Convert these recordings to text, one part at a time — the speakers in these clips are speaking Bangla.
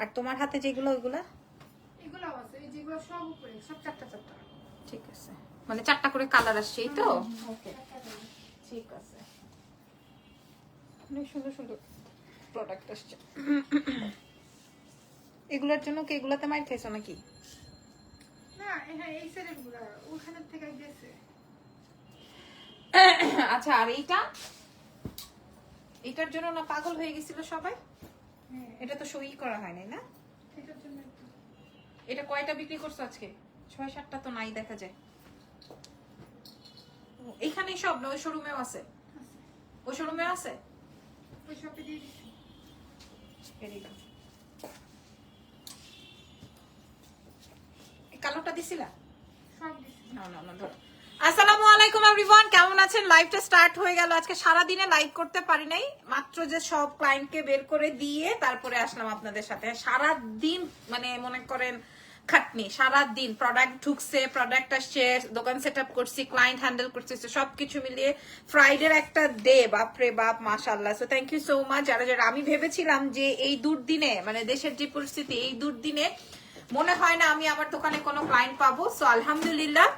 আর তোমার হাতে যেগুলো ওইগুলা? এগুলো আছে এই যেগুলো সব উপরে সব চারটা চারটা। ঠিক আছে। মানে চারটা করে কালার আসছে এই তো? ওকে। ঠিক আছে। অনেক সুন্দর সুন্দর প্রোডাক্ট আসছে। এগুলোর জন্য কি এগুলাতে মাইর খাইছো নাকি? না হ্যাঁ এই সেটেরগুলা ওখানে থেকে গেছে। আচ্ছা আর এইটা? এটার জন্য না পাগল হয়ে গেছিল সবাই? এটা তো সই করা হয় নাই না? এটা কয়টা বিক্রি করছ আজকে? ছয় সাতটা তো নাই দেখা যায়। ও, এইখানেই সব ওই শোরুমেও আছে? ওই শোরুমেও আছে? কালোটা দিছিলা? না না না ধরো। আসসালামু আলাইকুম এভরিওয়ান কেমন আছেন? লাইভটা স্টার্ট হয়ে গেল। আজকে সারা দিনে লাইভ করতে পারি নাই। মাত্র যে সব ক্লায়েন্টকে বের করে দিয়ে তারপরে আসলাম আপনাদের সাথে। সারা দিন মানে মনে করেন, খাটনি। সারা দিন প্রোডাক্ট ঢুকছে প্রোডাক্ট আসছে, দোকান সেট আপ করছি ক্লায়েন্ট হ্যান্ডেল করছি সবকিছু মিলিয়ে ফ্রাইডের একটা ডে বাপরে বাপ মাশাল্লাহ so thank you so much যারা যারা আমি ভেবেছিলাম যে এই দুর্দিনে মানে দেশের যে পরিস্থিতি, এই দুর্দিনে মনে হয় না আমি আমার দোকানে কোনো ক্লায়েন্ট পাবো। সো আলহামদুলিল্লাহ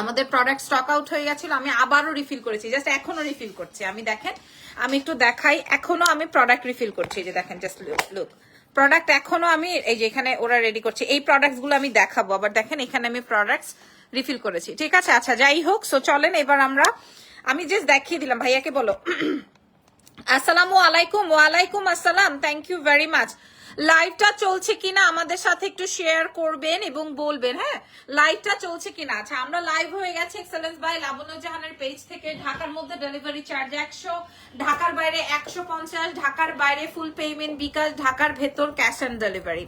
আমাদের প্রোডাক্ট স্টক আউট হয়ে গেছিল, আমি আবারও রিফিল করেছি জাস্ট এখনও রিফিল করছি। আমি দেখেন, আমি একটু দেখাই এখনও আমি প্রোডাক্ট রিফিল করছি যে দেখেন জাস্ট লুক প্রোডাক্ট এখনও আমি, এই যে এখানে ওরা রেডি করছে, এই প্রোডাক্টসগুলো আমি দেখাবো। আবার দেখেন, এখানে আমি প্রোডাক্টস রিফিল করেছি। ঠিক আছে আচ্ছা যাই হোক সো চলেন, এবার আমরা, আমি জাস্ট দেখিয়ে দিলাম, ভাইয়াকে বলো। আসসালামু আলাইকুম, ওয়ালাইকুম আসসালাম থ্যাংক ইউ ভেরি মাচ লাইভটা চলছে কিনা আমাদের সাথে একটু শেয়ার করবেন এবং বলবেন হ্যাঁ? লাইভটা চলছে কিনা? আচ্ছা আমরা লাইভ হয়ে গেছে এক্সেলেন্স বাই লাবণ্য জাহানের পেজ থেকে। ঢাকার মধ্যে ডেলিভারি চার্জ একশো, ঢাকার বাইরে একশো পঞ্চাশ, ঢাকার বাইরে ফুল পেমেন্ট বিকাশ, ঢাকার ভেতর ক্যাশ অন ডেলিভারি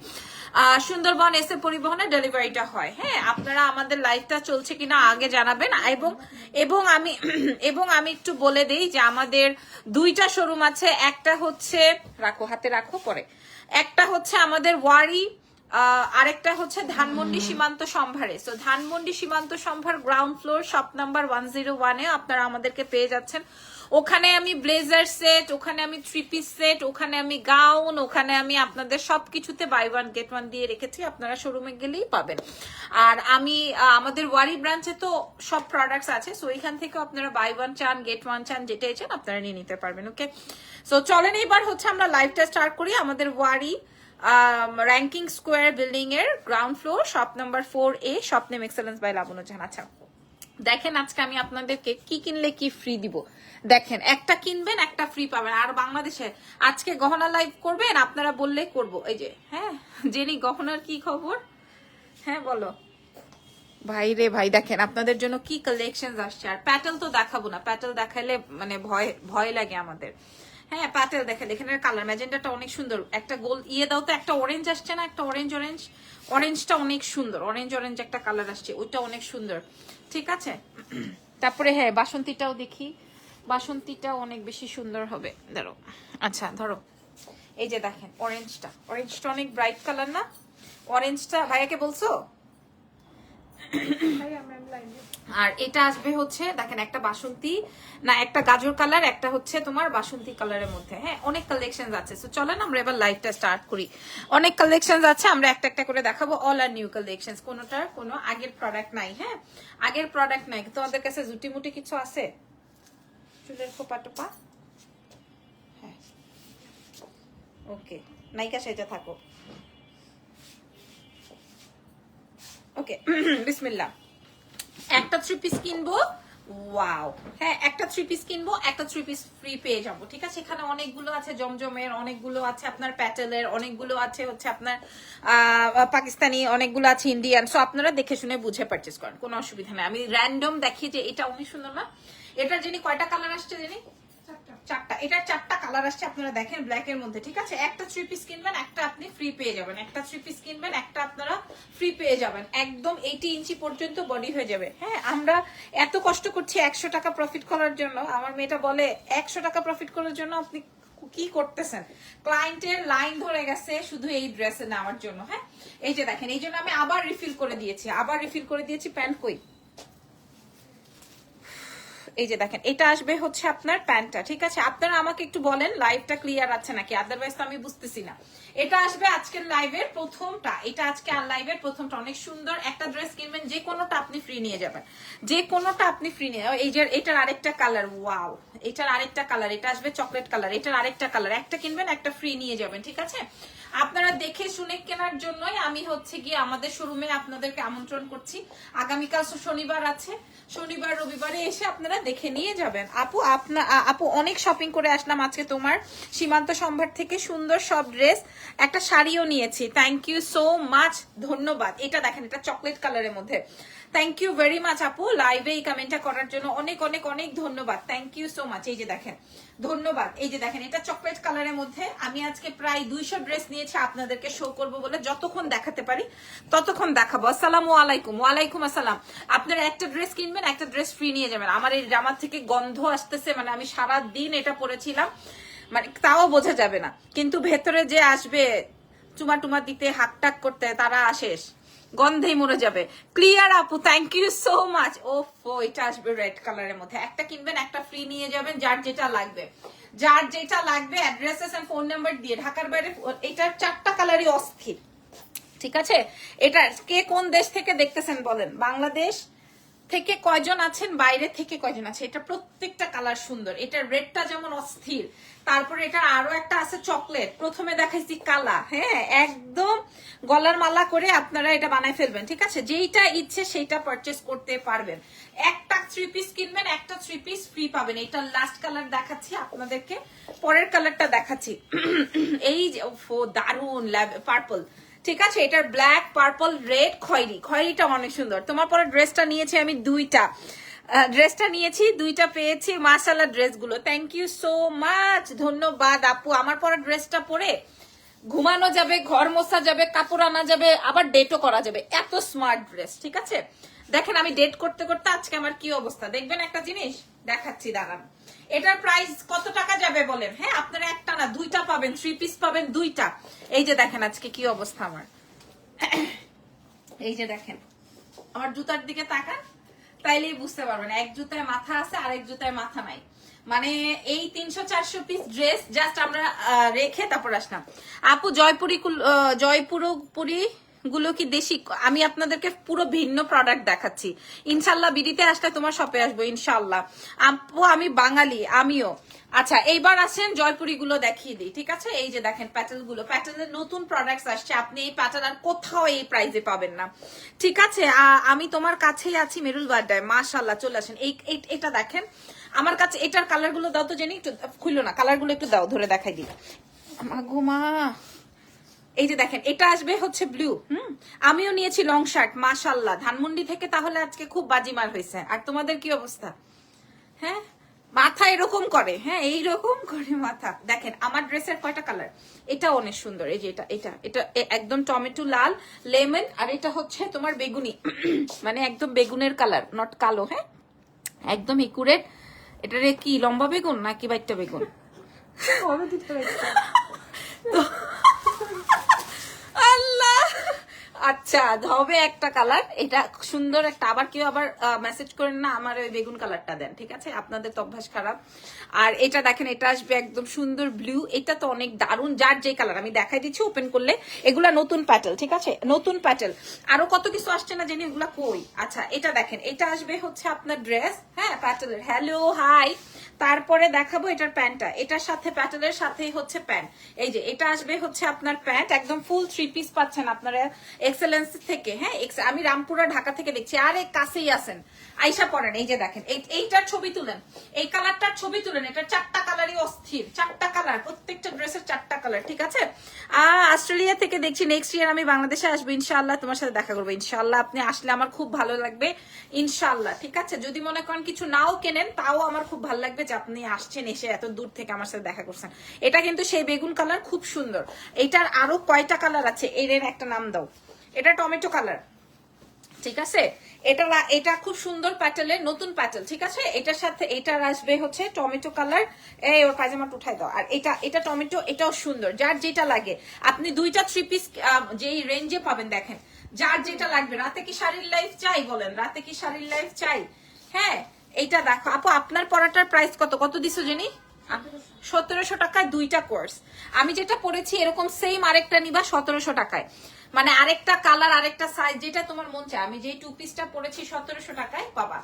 সুন্দরবন এসে পরিবহনে ডেলিভারিটা হয় হ্যাঁ? আপনারা আমাদের লাইভটা চলছে কিনা আগে জানাবেন এবং এবং আমি এবং আমি একটু বলে দেই যে আমাদের দুইটা শোরুম আছে। একটা হচ্ছে, রাখো, হাতে রাখো, পরে। একটা হচ্ছে আমাদের ওয়ারি আরেকটা হচ্ছে ধানমন্ডি সীমান্ত সম্ভারে। তো Dhanmondi Shimanto Shombhar ground floor shop number one zero ওয়ানে আপনারা আমাদেরকে পেয়ে যাচ্ছেন। ওখানে আমি ব্লেজার সেট, ওখানে আমি থ্রি পিস সেট, ওখানে আমি গাউন, ওখানে আমি আপনাদের সবকিছুতে বাই ওয়ান গেট ওয়ান দিয়ে রেখেছি, আপনারা শোরুমে গেলেই পাবেন। আর আমি আমাদের ওয়ারি ব্রাঞ্চে তো সব প্রোডাক্টস আছে সো এখান থেকে আপনারা বাই ওয়ান চান গেট ওয়ান চান, যেটাই চান, আপনারা নিয়ে নিতে পারবেন ওকে সো চলেন এবার হচ্ছে আমরা লাইভটা স্টার্ট করি, আমাদের ওয়ারি র্যাঙ্কিং স্কোয়ার বিল্ডিং এর ground floor shop number four A shop name excellence by Labonno Jahan আচ্ছা দেখেন আজকে আমি আপনাদেরকে কি কিনলে কি ফ্রি দিব। দেখেন, একটা কিনবেন, একটা ফ্রি পাবেন। আর বাংলাদেশে আজকে গহনা লাইভ করবেন, আপনারা বললে করব। এই যে হ্যাঁ জেনি, গহনার কি খবর? হ্যাঁ বলো। ভাই রে ভাই, দেখেন, আপনাদের জন্য কি কালেকশন আসছে। আর প্যাটেল তো দেখাবো না। প্যাটেল দেখাইলে মানে ভয় ভয় লাগে আমাদের। হ্যাঁ প্যাটেল দেখেন এখানে কালার ম্যাজেন্টাটা অনেক সুন্দর। একটা গোল ইয়ে দাও তো, একটা অরেঞ্জ আসছে না? একটা অরেঞ্জ অরেঞ্জ অরেঞ্জটা অনেক সুন্দর। অরেঞ্জ অরেঞ্জ একটা কালার আসছে, ওইটা অনেক সুন্দর। ঠিক আছে? তারপরে হ্যাঁ বাসন্তীটাও দেখি। বাসন্তীটা অনেক বেশি সুন্দর হবে। ধরো। আচ্ছা ধরো। এই যে দেখেন অরেঞ্জটা অরেঞ্জটা অনেক ব্রাইট কালার না? অরেঞ্জটা ভাইয়াকে বলছো? আর এটা আসবে হচ্ছে, দেখেন একটা বাসন্তী, না, একটা গাজর কালার, একটা হচ্ছে তোমার বাসন্তী কালারের মধ্যে। হ্যাঁ অনেক কালেকশন আছে। তো চলেন আমরা এবার লাইভটা স্টার্ট করি। অনেক কালেকশন আছে, আমরা একটা একটা করে দেখাবো। অল আর নিউ কালেকশন কোনোটার কোনো আগের প্রোডাক্ট নাই হ্যাঁ? আগের প্রোডাক্ট নাই। তোমাদের কাছে জুটি মুটি কিছু আছে? চুলের খোপা টোপা? হ্যাঁ। ওকে নাইকা সেজা থাকো ওকে, বিসমিল্লাহ। একটা থ্রি পিস কিনবো ওয়াও হ্যাঁ একটা থ্রি পিস কিনবো, একটা থ্রি পিস ফ্রি পেয়ে যাব, ঠিক আছে? এখানে অনেকগুলো আছে, জমজমের, অনেকগুলো আছে আপনার প্যাটেলের, অনেকগুলো আছে হচ্ছে আপনার পাকিস্তানি, অনেকগুলো আছে ইন্ডিয়ান। সো আপনারা দেখে শুনে বুঝে পারচেস করেন, কোনো অসুবিধা নেই। আমি র্যান্ডম দেখি যে এটা অনেক সুন্দর না? এটার যিনি কয়টা কালার আসছে যিনি চারটা। এটার চারটা কালার আসছে, আপনারা দেখেন ব্ল্যাক এর মধ্যে, ঠিক আছে? একটা থ্রি পিস কিনবেন, একটা আপনি ফ্রি পেয়ে যাবেন। একটা থ্রি পিস কিনবেন, একটা আপনারা ফ্রি পেয়ে যাবেন। একদম এইটি ইঞ্চি পর্যন্ত বডি হয়ে যাবে। হ্যাঁ আমরা এত কষ্ট করছি একশো টাকা প্রফিট করার জন্য। আমার মেয়েটা বলে, একশো টাকা প্রফিট করার জন্য আপনি কি করতেছেন? ক্লায়েন্টের লাইন ধরে গেছে শুধু এই ড্রেসে নেওয়ার জন্য হ্যাঁ? এই যে দেখেন, এই জন্য আমি আবার রিফিল করে দিয়েছি। আবার রিফিল করে দিয়েছি প্যান্ট কই? এই যে দেখেন, এটা আসবে হচ্ছে আপনার প্যান্টটা, ঠিক আছে? আপনারা আমাকে একটু বলেন লাইভটা ক্লিয়ার আছে নাকি? আদারওয়াইজ তো আমি বুঝতেছি না। এটা আসবে আজকের লাইভের প্রথমটা। এটা আজকে আর লাইভের প্রথমটা। অনেক সুন্দর একটা ড্রেস কিনবেন, যে কোনোটা আপনি ফ্রি নিয়ে যাবেন। যে কোনোটা আপনি ফ্রি নিয়ে এই যে এটার আরেকটা কালার ওয়াও এটার আরেকটা কালার এটা আসবে চকলেট কালার এটার আরেকটা কালার একটা কিনবেন, একটা ফ্রি নিয়ে যাবেন, ঠিক আছে? আপনারা দেখে শুনে কেনার জন্যই আমি হচ্ছে গিয়ে আমাদের শোরুমে আপনাদেরকে আমন্ত্রণ করছি। আগামীকাল শনিবার আছে। শনিবার, রবিবারে এসে আপনারা দেখে নিয়ে যাবেন। আপু, আপনা আপু, অনেক শপিং করে আসলাম আজকে তোমার সীমান্ত সম্ভার থেকে সুন্দর সব ড্রেস একটা শাড়িও নিয়েছি। থ্যাংক ইউ সো মাচ ধন্যবাদ। এটা দেখেন, এটা চকলেট কালারের মধ্যে। থ্যাংক ইউ ভেরি মাচ আপু। লাইভে এই কমেন্টটা করার জন্য অনেক অনেক অনেক ধন্যবাদ। থ্যাংক ইউ সো মাচ এই যে দেখেন, ধন্যবাদ। এই যে দেখেন, এটা চকলেট কালারের মধ্যে আমি আজকে প্রায় দুইশো ড্রেস নিয়েছি আপনাদেরকে শো করব বলে যতক্ষণ দেখাতে পারি, ততক্ষণ দেখাবো। আসসালামু আলাইকুম। ওয়ালাইকুম আসসালাম। আপনারা একটা ড্রেস কিনবেন, একটা ড্রেস ফ্রি নিয়ে যাবেন। আমার এই জামার থেকে গন্ধ আসতেছে মানে আমি সারা দিন এটা পরেছিলাম। মানে তাও বোঝা যাবে না। কিন্তু ভেতরে যে আসবে চুমা টুমা দিতে হাক টাক করতে, তারা আসেস গন্ধেই মরে যাবে। ক্লিয়ার আপু থ্যাংক ইউ সো মাচ ও ফো এটা আসবে রেড কালারের মধ্যে। একটা কিনবেন, একটা ফ্রি নিয়ে যাবেন, যার যেটা লাগবে। যার যেটা লাগবে অ্যাড্রেসেস এন্ড ফোন নাম্বার দিয়ে। ঢাকার বাইরে, এটার চারটা কালারই অস্থির। ঠিক আছে? এটা কে কোন দেশ থেকে দেখতেছেন বলেন? বাংলাদেশ থেকে কয়জন আছেন? বাইরে থেকে কয়জন আছে? এটা প্রত্যেকটা কালার সুন্দর। এটা রেডটা যেমন অস্থির তারপরে এটা আরও একটা আছে চকলেট। প্রথমে দেখাইছি কালা হ্যাঁ একদম গলার মালা করে আপনারা এটা বানায় ফেলবেন, ঠিক আছে? যেইটা ইচ্ছে সেইটা পারচেস করতে পারবেন। একটা থ্রি পিস কিনবেন, একটা থ্রি পিস ফ্রি পাবেন। এটা লাস্ট কালার দেখাচ্ছি, আপনাদেরকে। পরের কালারটা দেখাচ্ছি। এই যে দারুণ পার্পল ঠিক আছে? এটার ব্ল্যাক পার্পল রেড খয়েরি। খয়েরিটা অনেক সুন্দর। তোমার পরে ড্রেসটা নিয়েছি আমি দুইটা। ড্রেসটা নিয়েছি, দুইটা পেয়েছি মাসালা ড্রেসগুলো থ্যাংক ইউ সো মাচ ধন্যবাদ আপু। আমার পরা ড্রেসটা পরে ঘুমানো যাবে, ঘর মোছা যাবে, কাপড় আনা যাবে, আবার ডেটও করা যাবে। এত স্মার্ট ড্রেস ঠিক আছে? দেখেন আমি ডেট করতে করতে আজকে আমার কি অবস্থা? দেখবেন একটা জিনিস? দেখাচ্ছি, দাঁড়ান। এটার প্রাইস কত টাকা যাবে বলেন? হ্যাঁ আপনারা একটা না, দুইটা পাবেন থ্রি পিস পাবেন, দুইটা। এই যে দেখেন আজকে কি অবস্থা আমার। এই যে দেখেন, আমার জুতার দিকে তাকান। তাইলেই বুঝতে পারবেন। এক জুতায় মাথা আছে আর এক জুতায় মাথা নাই। মানে এই তিনশো চারশো পিস ড্রেস জাস্ট আমরা রেখে তারপর আসলাম। আপু, জয়পুরি জয়পুরপুরি গুলো কি দেশি? আমি আপনাদেরকে পুরো ভিন্ন প্রোডাক্ট দেখাচ্ছি। ইনশাল্লাহ বিডিতে আসলে তোমার শপে আসব, ইনশাল্লাহ। আপু, আমি বাঙালি, আমিও। আচ্ছা এইবার আসেন জয়পুরি গুলো দেখিয়ে দিই, ঠিক আছে? এই যে দেখেন প্যাটেলগুলো প্যাটেলের নতুন প্রোডাক্টস আসছে। আপনি এই প্যাটেল আর কোথাও এই প্রাইজে পাবেন না। ঠিক আছে? আমি তোমার কাছেই আছি মেরুল বাড্ডায় মাশাল্লাহ চলে আসেন। এই এটা দেখেন। আমার কাছে এটার কালারগুলো দাও তো, জেনি, একটু খুললো না। কালারগুলো একটু দাও, ধরে দেখাই দিই। গো এই যে দেখেন, এটা আসবে হচ্ছে ব্লু হুম? আমিও নিয়েছি লং শার্ট মাশাল্লাহ ধানমন্ডি থেকে তাহলে আজকে খুব বাজিমার হয়েছে। আর তোমাদের কি অবস্থা? হ্যাঁ? মাথা এরকম করে হ্যাঁ এইরকম করে মাথা। দেখেন আমার ড্রেসের কয়টা কালার এটা অনেক সুন্দর এই যে এটা এটা এটা একদম টমেটো লাল লেমন আর এটা হচ্ছে তোমার বেগুনি। মানে একদম বেগুনের কালার নট কালো হ্যাঁ? একদম একুরেট। এটারে কি লম্বা বেগুন নাকি বাইটটা বেগুন? আচ্ছা হবে একটা কালার এটা সুন্দর একটা, আবার কেউ আবার মেসেজ করেন না, আমার ওই বেগুন কালারটা দেন, ঠিক আছে? আপনাদের তো অভ্যাস খারাপ। আর এটা দেখেন, এটা আসবে একদম সুন্দর ব্লু এটা তো অনেক দারুণ, যার যে কালার আমি দেখাই দিচ্ছি ওপেন করলে এগুলা নতুন প্যাটেল ঠিক আছে? নতুন প্যাটেল আরও কত কিছু আসছে না জানি, এগুলা কই? আচ্ছা এটা দেখেন, এটা আসবে হচ্ছে আপনার ড্রেস হ্যাঁ প্যাটেলের হ্যালো হাই তারপরে দেখাবো এটার প্যান্টটা। এটার সাথে প্যাটেলের সাথেই হচ্ছে প্যান্ট এই যে, এটা আসবে হচ্ছে আপনার প্যান্ট একদম ফুল থ্রি পিস পাচ্ছেন আপনারা। এক্সেলেন্স থেকে হ্যাঁ আমি রামপুরা, ঢাকা থেকে দেখছি, আরে কাছেই আছেন। আইসা পড়েন, এই যে দেখেন, এই- এইটার ছবি তুলেন। এই কালারটার ছবি তুলেন, এটা চারটা কালারই অস্থির, চারটা কালার, প্রত্যেকটা ড্রেসের চারটা কালার, ঠিক আছে? অস্ট্রেলিয়া থেকে দেখছি নেক্সট ইয়ার আমি বাংলাদেশে আসব, ইনশাআল্লাহ, তোমার সাথে দেখা করব, ইনশাআল্লাহ, আপনি আসলে আমার খুব ভালো লাগবে, ইনশাআল্লাহ, ঠিক আছে? যদি মনে করেন কিছু নাও কেনেন, তাও আমার খুব ভালো লাগবে যে আপনি আসছেন, এসে এত দূর থেকে আমার সাথে দেখা করছেন। এটা কিন্তু সেই বেগুন কালার, খুব সুন্দর। এটার আরও কয়টা কালার আছে এর একটা নাম দাও। এটা টমেটো কালার। ঠিক আছে? এটা এটা খুব সুন্দর প্যাটেলের নতুন প্যাটেল ঠিক আছে? এটার সাথে, এটার আসবে হচ্ছে টমেটো কালার। এই, ওর পায়জামাটা উঠাই দাও। আর এটা এটা টমেটো, এটাও সুন্দর, যার যেটা লাগে। আপনি দুইটা থ্রি পিস যেই রেঞ্জে পাবেন, দেখেন। যার যেটা লাগবে, রাতে কি শাড়ির লাইফ চাই বলেন? রাতে কি শাড়ির লাইফ চাই? হ্যাঁ এইটা দেখো। আপু, আপনার পড়াটার প্রাইস কত? কত দিছো জানি? সতেরোশো টাকায় দুইটা কোর্স আমি যেটা পড়েছি এরকম সেম আরেকটা নিবা সতেরোশো টাকায়। মানে আরেকটা কালার আরেকটা সাইজ যেটা তোমার মন চায়। আমি যে টু পিসটা পড়েছি সতেরোশো টাকায় পাবা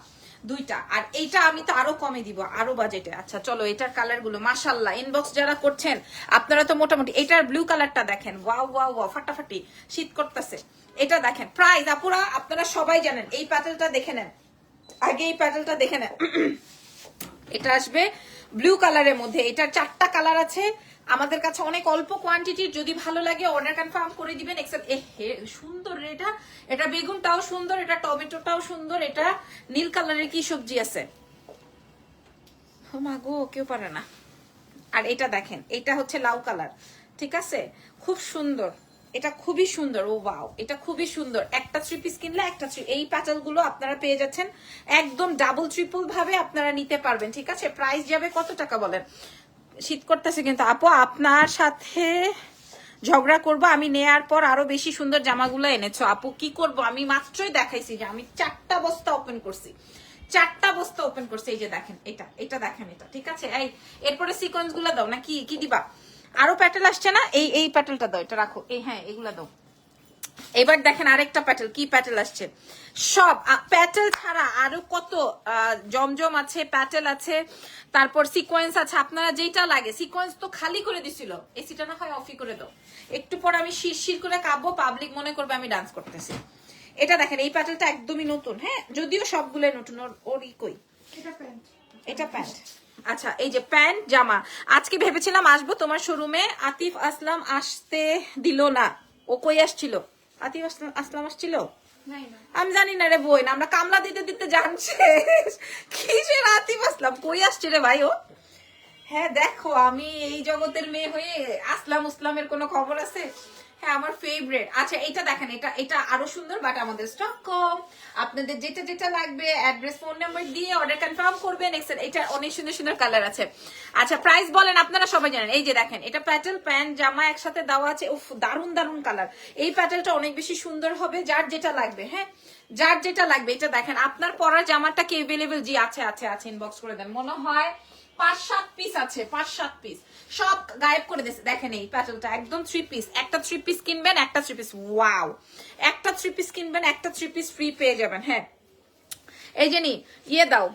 দুইটা। আর এইটা আমি তো আরও কমে দিব, আরও বাজেটে আচ্ছা চলো এটার কালারগুলো। মাসাল্লাহ ইনবক্স যারা করছেন, আপনারা তো মোটামুটি, এটার ব্লু কালারটা দেখেন। ওয়াও ওয়াও ওয়াও ফাটাফাটি, শীত করতেছে। এটা দেখেন প্রাইস আপুরা, আপনারা সবাই জানেন, এই প্যাটেলটা দেখে নেন। আগে এই প্যাটেলটা দেখে নেন। এটা আসবে ব্লু কালারের মধ্যে। এটার চারটা কালার আছে। আমাদের কাছে অনেক অল্প কোয়ান্টিটির যদি ভালো লাগে অর্ডার কনফার্ম করে দিবেন এ হে, সুন্দর এটা। এটা বেগুনটাও সুন্দর, এটা টমেটোটাও সুন্দর, এটা নীল কালারের কি সবজি আছে? মা গো, কেউ পারে না। আর এটা দেখেন, এটা হচ্ছে লাউ কালার, ঠিক আছে? খুব সুন্দর, এটা খুবই সুন্দর, ও ওয়াও এটা খুবই সুন্দর। একটা থ্রি পিস কিনলে একটা three- এই প্যাচালগুলো আপনারা পেয়ে যাচ্ছেন। একদম ডাবল ট্রিপল ভাবে আপনারা নিতে পারবেন, ঠিক আছে? প্রাইস যাবে কত টাকা বলেন? শীত করতেছে কিন্তু আপু, আপনার সাথে ঝগড়া করব, আমি নেয়ার পর আরও বেশি সুন্দর জামাগুলো এনেছো। আপু, কি করব? আমি মাত্রই দেখাইছি যে আমি চারটা বস্তা ওপেন করছি। চারটা বস্তা ওপেন করছি, এই যে দেখেন, এটা এটা দেখেন এটা, ঠিক আছে? এই, এরপরে সিকোয়েন্সগুলো দাও, না কি কি দিবা? আরও প্যাটেল আসছে না? এই এই প্যাটেলটা দাও, এটা রাখো। এই হ্যাঁ এগুলা দাও। এবার দেখেন আরেকটা প্যাটেল কি প্যাটেল আসছে? সব প্যাটেল ছাড়া আরও কত জমজম আছে প্যাটেল আছে তারপর সিকোয়েন্স আছে আপনারা যেটা লাগে সিকোয়েন্স তো খালি করে দিছিল। এসিটা না হয় অফই করে দাও। একটু পর আমি শিরশির করে কাঁপবো পাবলিক মনে করবে আমি ডান্স করতেছি। এটা দেখেন এই প্যাটেলটা একদমই নতুন হ্যাঁ? যদিও সবগুলো নতুন ওর কই? এটা প্যান্ট। এটা প্যান্ট। আচ্ছা এই যে প্যান্ট জামা। আজকে ভেবেছিলাম আসব তোমার শোরুমে আতিফ আসলাম আসতে দিল না। ও কই আসছিল? আতিফ আসলাম আসছিল? আমি জানি না রে বই না আমরা কামলা দিতে দিতে জানছে। কিসের আতিফ আসলাম? কই আসছে রে ভাই ও? হ্যাঁ দেখো আমি এই জগতের মেয়ে হয়ে আসলাম উসলামের কোনো খবর আছে? হ্যাঁ আমার ফেভারিট আচ্ছা এটা দেখেন, এটা এটা আরও সুন্দর বাট আমাদের স্টক কম। আপনাদের যেটা যেটা লাগবে অ্যাড্রেস ফোন নাম্বার দিয়ে অর্ডার কনফার্ম করবেন এক্সেল এটা অনেক সুন্দর সুন্দর কালার আছে। আচ্ছা প্রাইস বলেন, আপনারা সবাই জানেন। এই যে দেখেন, এটা প্যাটেল প্যান্ট জামা একসাথে দেওয়া আছে। উফ দারুণ দারুণ কালার এই প্যাটেলটা অনেক বেশি সুন্দর হবে, যার যেটা লাগবে হ্যাঁ? যার যেটা লাগবে, এটা দেখেন, আপনার পরার জামাটা কি এভেলেবেল জি, আছে আছে আছে ইনবক্স করে দেন। মনে হয় পাঁচ সাত পিস আছে পাঁচ সাত পিস সব গায়েব করে দিয়েছে। দেখেন এই প্যাটেলটা, একদম থ্রি পিস একটা থ্রি পিস কিনবেন, একটা থ্রি পিস ওয়াও একটা থ্রি পিস কিনবেন, একটা থ্রি পিস ফ্রি পেয়ে যাবেন হ্যাঁ। এই যে নি ইয়ে দাও,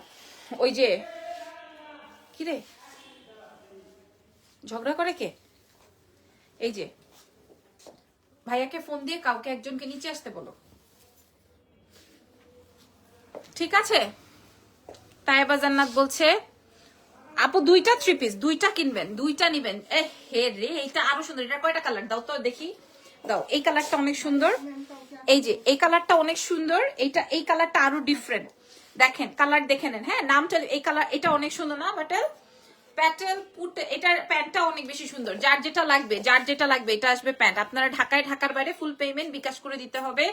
ওই যে, কি রে? ঝগড়া করে কে? এই যে, ভাইয়াকে ফোন দিয়ে কাউকে একজনকে নিচে আসতে বলো। ঠিক আছে? তাইবা জান্নাত বলছে আপু, দুইটা থ্রি পিস দুইটা কিনবেন, দুইটা নিবেন। এ হে রে এটা আরও সুন্দর, এটা কয়টা কালার দাও তো দেখি। দাও, এই কালারটা অনেক সুন্দর। এই যে, এই কালারটা অনেক সুন্দর, এইটা, এই কালারটা আরও ডিফারেন্ট দেখেন কালার দেখে নেন হ্যাঁ নামটা, এই কালার এটা অনেক সুন্দর না বাটেল প্যাটেল পুট এটার প্যান্টটা অনেক বেশি সুন্দর। যার যেটা লাগবে, যার যেটা লাগবে, এটা আসবে প্যান্ট আপনারা ঢাকায়, ঢাকার বাইরে ফুল পেমেন্ট বিকাশ করে দিতে হবে।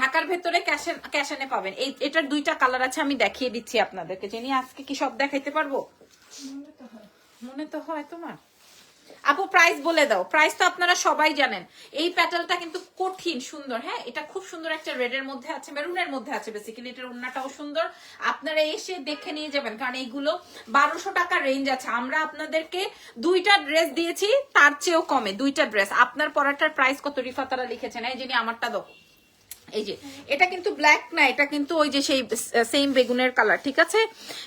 ঢাকার ভেতরে ক্যাশে ক্যাশানে পাবেন। এই, এটার দুইটা কালার আছে, আমি দেখিয়ে দিচ্ছি আপনাদেরকে। জেনি, আজকে কি সব দেখাইতে পারব? মনে তো হয় তোমার। আপু প্রাইস বলে দাও। প্রাইস তো আপনারা সবাই জানেন। এই প্যাটেলটা কিন্তু কঠিন সুন্দর হ্যাঁ? এটা খুব সুন্দর একটা রেডের মধ্যে আছে মেরুনের মধ্যে আছে বেসিক্যালি এটার ওন্নাটাও সুন্দর। আপনারা এসে দেখে নিয়ে যাবেন, কারণ এইগুলো বারোশো টাকা রেঞ্জ আছে। আমরা আপনাদেরকে দুইটা ড্রেস দিয়েছি, তার চেয়েও কমে, দুইটা ড্রেস আপনার পরাটার প্রাইস কত? রিফা তারা লিখেছেন, এই যিনি আমারটা দাও। এই যে, এটা কিন্তু ব্ল্যাক না, এটা কিন্তু ওই যে সেই সেম বেগুনের কালার ঠিক আছে?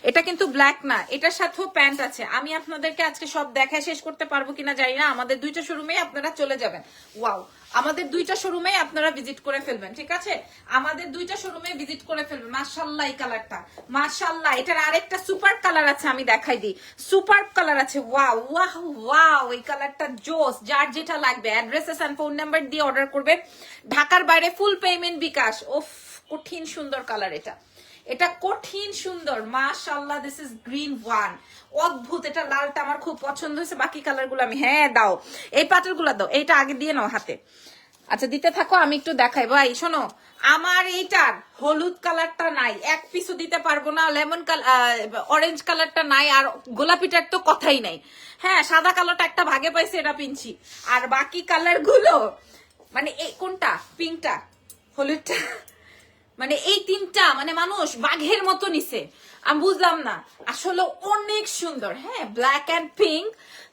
এটা কিন্তু ব্ল্যাক না, এটার সাথেও প্যান্ট আছে। আমি আপনাদেরকে আজকে সব দেখা শেষ করতে পারব কিনা জানি না, আমাদের দুইটা শোরুমে আপনারা চলে যাবেন। ওয়াও আমাদের দুইটা শোরুমে আপনারা ভিজিট করে ফেলবেন, ঠিক আছে? আমাদের দুইটা শোরুমে ভিজিট করে ফেলবেন। মার্শাল্লাহ এই কালারটা মার্শাল্লাহ এটার আরেকটা সুপার কালার আছে, আমি দেখাই দিই। সুপার কালার আছে ওয়াও ওয়াও ওয়াও এই কালারটা জোস, যার যেটা লাগবে। অ্যাড্রেসেস এন্ড ফোন নাম্বার দিয়ে অর্ডার করবেন। ঢাকার বাইরে ফুল পেমেন্ট বিকাশ। ওফ কঠিন সুন্দর কালার এটা। এটা কঠিন সুন্দর মাশাল্লাহ দিস ইজ গ্রিন ওয়ান অদ্ভুত, এটা লালটা আমার খুব পছন্দ হয়েছে, বাকি কালারগুলো আমি হ্যাঁ দাও। এই পাটেলগুলো দাও, এইটা আগে দিয়ে নাও হাতে। আচ্ছা দিতে থাকো, আমি একটু দেখাই। ভাই, শোনো, আমার এইটার হলুদ কালারটা নাই, এক পিসও দিতে পারব না লেমন কালার অরেঞ্জ কালারটা নাই, আর গোলাপিটার তো কথাই নাই। হ্যাঁ সাদা কালারটা একটা ভাগে পাইছে, এটা পিনছি। আর বাকি কালারগুলো মানে এই কোনটা? পিঙ্কটা, হলুদটা। মানে এই তিনটা মানে মানুষ বাঘের মতো নিছে। আমি বুঝলাম না। আসলে অনেক সুন্দর হ্যাঁ? ব্ল্যাক অ্যান্ড পিঙ্ক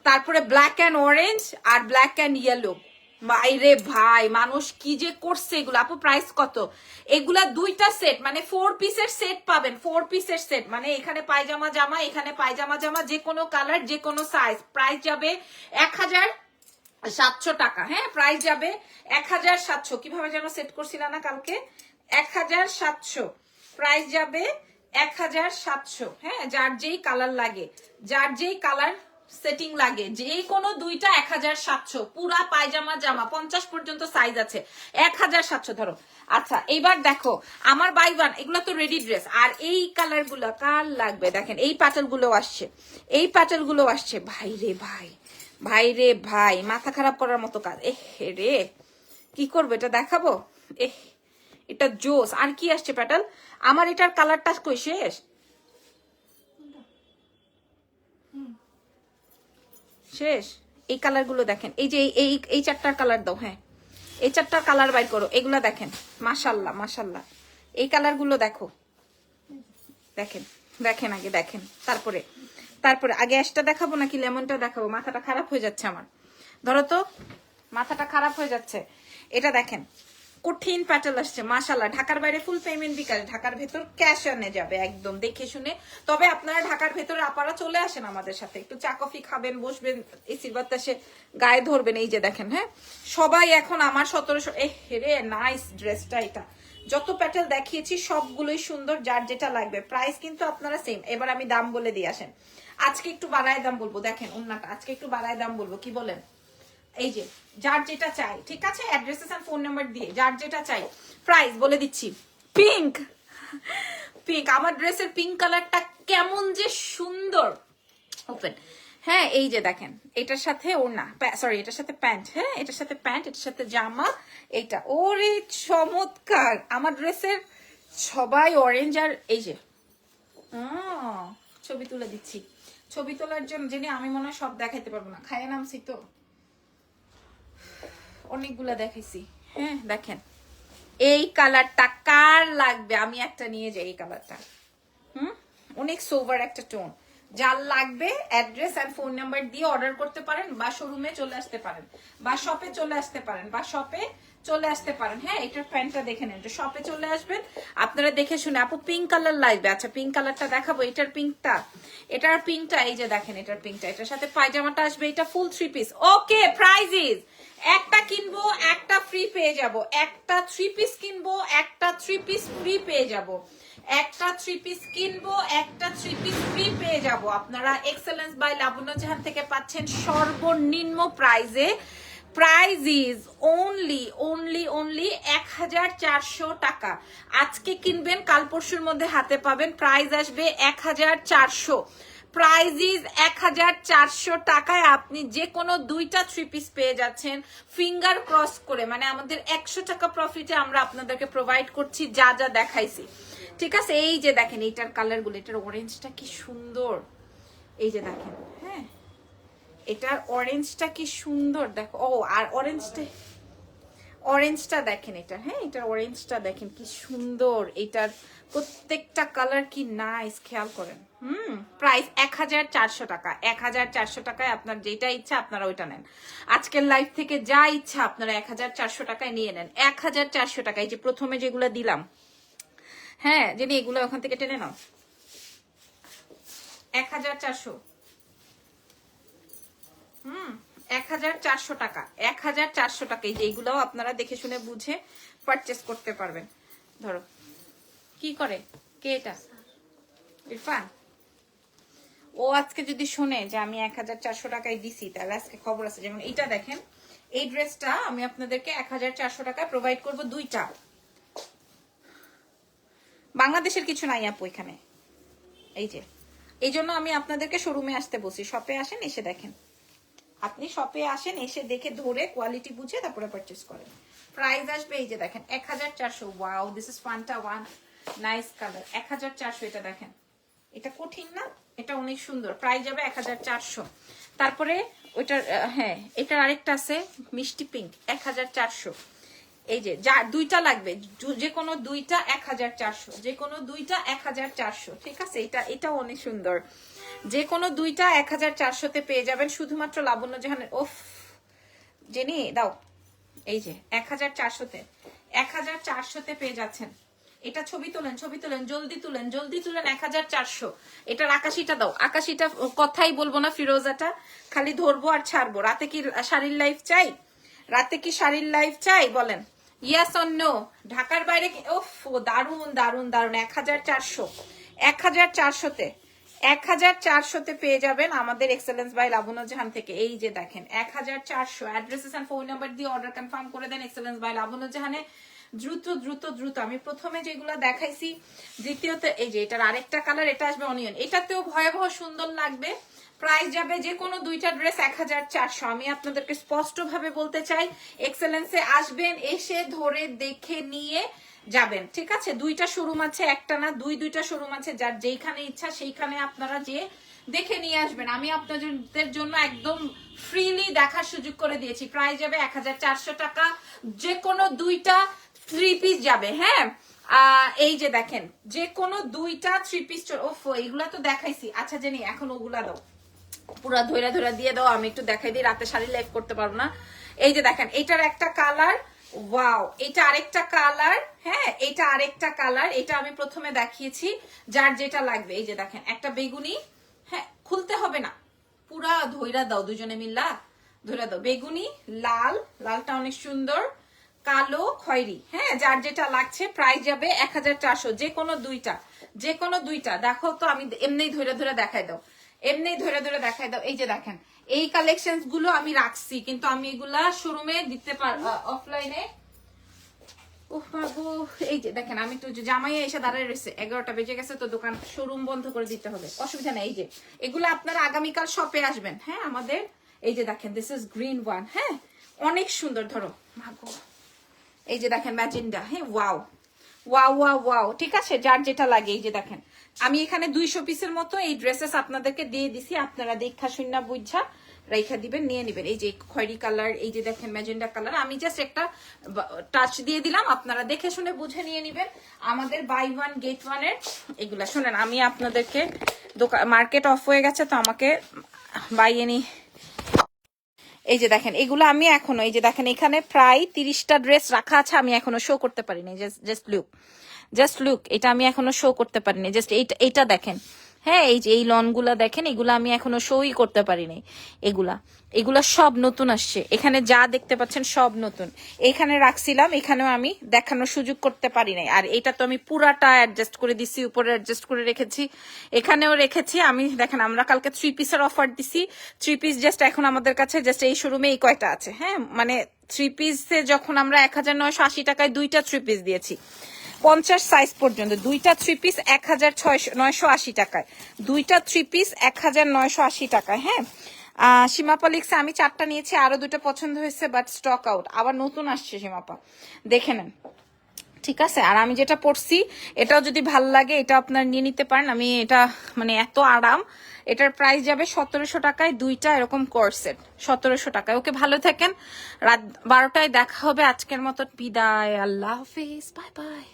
তারপরে ব্ল্যাক অ্যান্ড অরেঞ্জ আর ব্ল্যাক অ্যান্ড ইয়েলো বাইরে ভাই, মানুষ কি যে করছে এগুলো? আপু প্রাইস কত? এগুলা দুইটা সেট মানে ফোর পিসের সেট পাবেন ফোর পিসের সেট মানে এখানে পায়জামা জামা, এখানে পায়জামা জামা, যে কোনো কালার যে কোনো সাইজ প্রাইস যাবে এক হাজার সাতশো টাকা হ্যাঁ? প্রাইস যাবে এক হাজার সাতশো। কীভাবে যেন সেট করছিল না কালকে? এক হাজার সাতশো। প্রাইস যাবে এক হাজার সাতশো। হ্যাঁ যার যেই কালার লাগে, যার যেই কালার সেটিং লাগে যে কোনো দুইটা এক হাজার সাতশো। পুরা পায়জামা, জামা, পঞ্চাশ পর্যন্ত সাইজ আছে। এক হাজার সাতশো, ধরো। আচ্ছা এইবার দেখো, আমার বাইবান এগুলো তো রেডি ড্রেস আর এই কালারগুলো কার লাগবে? দেখেন, এই প্যাটেলগুলো আসছে। এই প্যাটেলগুলো আসছে। ভাই রে ভাই ভাই রে ভাই, মাথা খারাপ করার মতো কাজ। এ রে, কি করব এটা দেখাবো? এহ এটা জোস। আর কি আসছে, প্যাটেল? আমার এটার কালারটা কই শেষ? শেষ। এই কালারগুলো দেখেন। এই যে এই- এই চারটার কালার দাও হ্যাঁ। এই চারটার কালার বাইর করো। এগুলা দেখেন। মাশাল্লাহ মাশাল্লাহ। এই কালারগুলো দেখো। দেখেন দেখেন আগে, দেখেন। তারপরে তারপরে, আগে অ্যাশটা দেখাবো নাকি লেমনটা দেখাবো? মাথাটা খারাপ হয়ে যাচ্ছে আমার। ধরো তো, মাথাটা খারাপ হয়ে যাচ্ছে। এটা দেখেন। কঠিন প্যাটেল আসছে মাশাল্লাহ ঢাকার বাইরে ফুল পেমেন্ট বিকাশ, ঢাকার ভেতর ক্যাশ আনে যাবে, একদম দেখে শুনে। তবে আপনারা ঢাকার ভেতরে আপারা চলে আসেন আমাদের সাথে। একটু চা, কফি খাবেন, বসবেন এসির বাতাসে গায়ে ধরবেন, এই যে দেখেন হ্যাঁ? সবাই এখন আমার সতেরোশো, এ রে নাইস ড্রেসটা এটা। যত প্যাটেল দেখিয়েছি, সবগুলোই সুন্দর, যার যেটা লাগবে। প্রাইস কিন্তু আপনারা সেম এবার আমি দাম বলে দিয়ে আসেন। আজকে একটু বাড়ায় দাম বলব। দেখেন অন্যটা আজকে একটু বাড়ায় দাম বলব। কি বলেন? এই যে, যার যেটা চাই, ঠিক আছে? অ্যাড্রেসেস আর ফোন নাম্বার দিয়ে, যার যেটা চাই প্রাইস বলে দিচ্ছি। পিঙ্ক পিঙ্ক আমার ড্রেসের পিঙ্ক কালারটা কেমন যে সুন্দর। ওপেন হ্যাঁ এই যে দেখেন, এটার সাথে ওড়না সরি এটার সাথে প্যান্ট হ্যাঁ? এটার সাথে প্যান্ট, এটার সাথে জামা, এইটা। ওরে, চমৎকার! আমার ড্রেসের সবাই অরেঞ্জ আর এই যে ছবি তুলে দিচ্ছি। ছবি তোলার জন্য, জেনে আমি মনে হয় সব দেখাইতে পারব না। খাইয়ে নামছি তো। অনেকগুলা দেখাইছি। হ্যাঁ দেখেন। এই কালারটা কার লাগবে? আমি একটা নিয়ে যাই এই কালারটা। হুম? অনেক সোভার একটা টোন যার লাগবে অ্যাড্রেস আর ফোন নাম্বার দিয়ে অর্ডার করতে পারেন বা শোরুমে চলে আসতে পারেন, বা শপে চলে আসতে পারেন, বা শপে চলে আসতে পারেন। হ্যাঁ এটার প্যান্টটা দেখে নেন শপে চলে আসবেন। আপনারা দেখে শুনে, আপু পিঙ্ক কালার লাগবে আচ্ছা পিঙ্ক কালারটা দেখাবো, এটার পিঙ্কটা এটার পিঙ্কটা এই যে দেখেন, এটার পিঙ্কটা এটার সাথে পায়জামাটা আসবে, এটা full three piece okay price is একটা কিনবো, একটা ফ্রি পেয়ে যাব। একটা থ্রি পিস কিনবো, একটা থ্রি পিস ফ্রি পেয়ে যাব। একটা থ্রি পিস কিনবো, একটা থ্রি পিস ফ্রি পেয়ে যাব। আপনারা এক্সেলেন্স বাই লাবণ্য জাহান থেকে পাচ্ছেন সর্বনিম্ন প্রাইজে price is only only only এক হাজার চারশো টাকা। আজকে কিনবেন, কাল পরশুর মধ্যে হাতে পাবেন। প্রাইজ আসবে এক হাজার চারশো। প্রাইজ ইজ এক হাজার চারশো টাকায় আপনি যে কোনো দুইটা থ্রি পিস পেয়ে যাচ্ছেন। ফিঙ্গার ক্রস করে মানে আমাদের একশো টাকা প্রফিটে আমরা আপনাদেরকে প্রোভাইড করছি, যা যা দেখাইছি। ঠিক আছে? এই যে দেখেন, এইটার কালারগুলো এটার অরেঞ্জটা কি সুন্দর। এই যে দেখেন। এটার অরেঞ্জটা কি সুন্দর? দেখো, ও, আর অরেঞ্জটা অরেঞ্জটা দেখেন এটা হ্যাঁ? এটার অরেঞ্জটা দেখেন কি সুন্দর। এটার প্রত্যেকটা কালার কি নাইস খেয়াল করেন। হুম প্রাইস এক হাজার চারশো টাকা। এক হাজার চারশো টাকায় আপনার যেটা ইচ্ছা আপনারা ওইটা নেন। আজকের লাইফ থেকে যা ইচ্ছা আপনারা এক হাজার চারশো টাকায় নিয়ে নেন। এক হাজার চারশো টাকায় যে প্রথমে যেগুলো দিলাম। হ্যাঁ জেনে এগুলো ওখান থেকে টেনে নাও। এক হাজার চারশো। হুম, এক হাজার চারশো টাকা। এক হাজার চারশো টাকা। এই যে এইগুলোও আপনারা দেখে শুনে বুঝে পারচেস করতে পারবেন। ধরো, কি করে? কে এটা? ইরফান? ও আজকে যদি শুনে যে আমি এক হাজার চারশো টাকায় দিছি, তাহলে আজকে খবর আছে। যেমন এইটা দেখেন, এই ড্রেসটা আমি আপনাদেরকে এক হাজার চারশো টাকায় প্রোভাইড করব দুইটা। বাংলাদেশের কিছু নাই আপু এখানে। এই যে, এই জন্য আমি আপনাদেরকে শোরুমে আসতে বসি শপে আসেন, এসে দেখেন। আপনি শপে আসেন, এসে দেখে ধরে কোয়ালিটি বুঝে তারপরে পারচেস করেন। প্রাইস আসবে এই যে দেখেন, এক হাজার চারশো wow this is Fanta one nice colour এক হাজার চারশো এটা দেখেন। এটা কঠিন না, এটা অনেক সুন্দর। প্রাইস যাবে এক হাজার চারশো। তারপরে ওইটার হ্যাঁ এটার আরেকটা আছে, মিষ্টি পিঙ্ক এক হাজার চারশো। এই যে, যা, দুইটা লাগবে যে কোনো দুইটা এক হাজার চারশো, যে কোনো দুইটা এক হাজার চারশো, ঠিক আছে? এটা, এটাও অনেক সুন্দর। যে কোনো দুইটা এক হাজার চারশোতে পেয়ে যাবেন শুধুমাত্র লাবণ্য জাহানের, ওফ, জেনি, দাও, এই যে, এক হাজার চারশোতে এক হাজার চারশোতে পেয়ে যাচ্ছেন। এটা ছবি তোলেন ছবি তোলেন, জলদি তুলেন জলদি তুলেন এক হাজার চারশো। এটার আকাশিটা দাও, আকাশিটা কথাই বলব না ফিরোজাটা, খালি ধরবো আর ছাড়বো। রাতে কি শাড়ির লাইফ চাই? রাতে কি শাড়ির লাইফ চাই? বলেন। ইয়াস অন্য ঢাকার বাইরে ওফ দারুণ দারুণ দারুণ এক হাজার চারশো। এক হাজার চারশোতে এক হাজার চারশোতে পেয়ে যাবেন আমাদের এক্সেলেন্স বাই লাবণ্য জাহান থেকে। এই যে দেখেন, এক হাজার চারশো অ্যাড্রেসেস অ্যান্ড ফোন নাম্বার দিয়ে অর্ডার কনফার্ম করে দেন এক্সেলেন্স বাই লাবণ্য জাহানে দ্রুত দ্রুত দ্রুত। আমি প্রথমে যেগুলো দেখাইছি, দ্বিতীয়তে এই যে এটার আরেকটা কালার এটা আসবে অনিয়ন এটাতেও ভয়াবহ সুন্দর লাগবে। প্রাইস যাবে যে কোনো দুইটা ড্রেস এক হাজার চারশো। আমি আপনাদেরকে স্পষ্ট ভাবে বলতে চাই এক্সেলেন্সে আসবেন, এসে ধরে দেখে নিয়ে যাবেন, ঠিক আছে? দুইটা শোরুম আছে, একটা না, দুই দুইটা শোরুম আছে, যার যেইখানে ইচ্ছা সেইখানে আপনারা যে দেখে নিয়ে আসবেন। আমি আপনাদের জন্য একদম ফ্রিলি দেখার সুযোগ করে দিয়েছি। প্রাইস যাবে এক হাজার চারশো টাকা। যে কোনো দুইটা থ্রি পিস যাবে হ্যাঁ? এই যে দেখেন যে কোনো দুইটা থ্রি পিস ওফ, এগুলা তো দেখাইছি। আচ্ছা জানি, এখন ওগুলা দাও। পুরা ধৈরা ধৈরা দিয়ে দাও, আমি একটু দেখাই দিই, রাতে শাড়ি লাইভ করতে পারব না। এই যে দেখেন, এটার একটা কালার ওয়াও এটা আরেকটা কালার হ্যাঁ এটা আরেকটা কালার এটা আমি প্রথমে দেখিয়েছি, যার যেটা লাগবে। এই যে দেখেন, একটা বেগুনি হ্যাঁ খুলতে হবে না। পুরা ধৈরা দাও, দুজনে মিল্লা ধৈরা দাও। বেগুনি, লাল, লালটা অনেক সুন্দর, কালো, খয়েরি হ্যাঁ যার যেটা লাগছে প্রাইস যাবে এক হাজার চারশো যে কোনো দুইটা যে কোনো দুইটা। দেখো তো, আমি এমনি ধরে ধরে দেখাই দাও, এমনি ধরে ধরে দেখাই দাও। এই যে দেখেন এই কালেকশনগুলো আমি রাখছি, কিন্তু আমি এগুলা শোরুমে দিতে পার অফলাইনে এই যে দেখেন, আমি তো এসে এগারোটা বেজে গেছে তো দোকান শোরুম বন্ধ করে দিতে হবে। অসুবিধা নেই, এই যে। এগুলো আপনারা আগামীকাল শপে আসবেন হ্যাঁ আমাদের। এই যে দেখেন দিস ইজ গ্রিন ওয়ান হ্যাঁ? অনেক সুন্দর, ধরো। এই যে দেখেন ম্যাজেন্ডা হ্যাঁ ওয়াও ঠিক আছে, যার যেটা লাগে, এই যে দেখেন। আমি এখানে দুইশো পিসের মতো এই ড্রেসেস আপনাদেরকে দিয়ে দিছি। আপনারা দেখা শূন্য বুঝা রেখা দিবেন, নিয়ে নিবেন। এই যে খয়েরি কালার এই যে দেখেন ম্যাজেন্ডা কালার আমি জাস্ট একটা টাচ দিয়ে দিলাম। আপনারা দেখে শুনে বুঝে নিয়ে নিবেন। আমাদের বাই ওয়ান গেট ওয়ানের এগুলা। শোনেন, আমি আপনাদেরকে দোকান মার্কেট অফ হয়ে গেছে, তো আমাকে বাই এনি এই যে দেখেন, এগুলো আমি এখনও এই যে দেখেন, এখানে প্রায় তিরিশটা ড্রেস রাখা আছে, আমি এখনও শো করতে পারিনি। জাস্ট লুক জাস্ট লুক এটা আমি এখনও শো করতে পারিনি। জাস্ট এইটা এইটা দেখেন। হ্যাঁ এই যে এই লনগুলা দেখেন, এগুলো আমি এখনও শোই করতে পারিনি। এগুলা। এগুলা সব নতুন আসছে। এখানে যা দেখতে পাচ্ছেন সব নতুন। এখানে রাখছিলাম, এখানেও আমি দেখানোর সুযোগ করতে পারি নাই। আর এটা তো আমি পুরাটা অ্যাডজাস্ট করে দিছি, উপরে অ্যাডজাস্ট করে রেখেছি। এখানেও রেখেছি। আমি দেখেন, আমরা কালকে থ্রি পিসের অফার দিছি। থ্রি পিস জাস্ট এখন আমাদের কাছে জাস্ট এই শোরুমে এই কয়টা আছে। হ্যাঁ মানে থ্রি পিসে যখন আমরা এক হাজার নয়শো আশি টাকায় দুইটা থ্রি পিস দিয়েছি। পঞ্চাশ সাইজ পর্যন্ত। দুইটা থ্রি পিস এক হাজার ছয়শো, নয়শো আশি টাকায়। দুইটা থ্রি পিস এক হাজার নয়শো আশি টাকায় হ্যাঁ? সীমাপা লিখছে আমি চারটা নিয়েছি, আরও দুটো পছন্দ হয়েছে বাট স্টক আউট আবার নতুন আসছে সীমাপা। দেখে নেন। ঠিক আছে? আর আমি যেটা পড়ছি, এটাও যদি ভালো লাগে, এটা আপনার নিয়ে নিতে পারেন। আমি এটা মানে এত আরাম। এটার প্রাইস যাবে সতেরোশো টাকায়, দুইটা এরকম কোর্সেট সতেরোশো টাকায়। ওকে, ভালো থাকেন। রাত বারোটায় দেখা হবে। আজকের মতো বিদায়। আল্লাহ হাফিজ। Bye bye.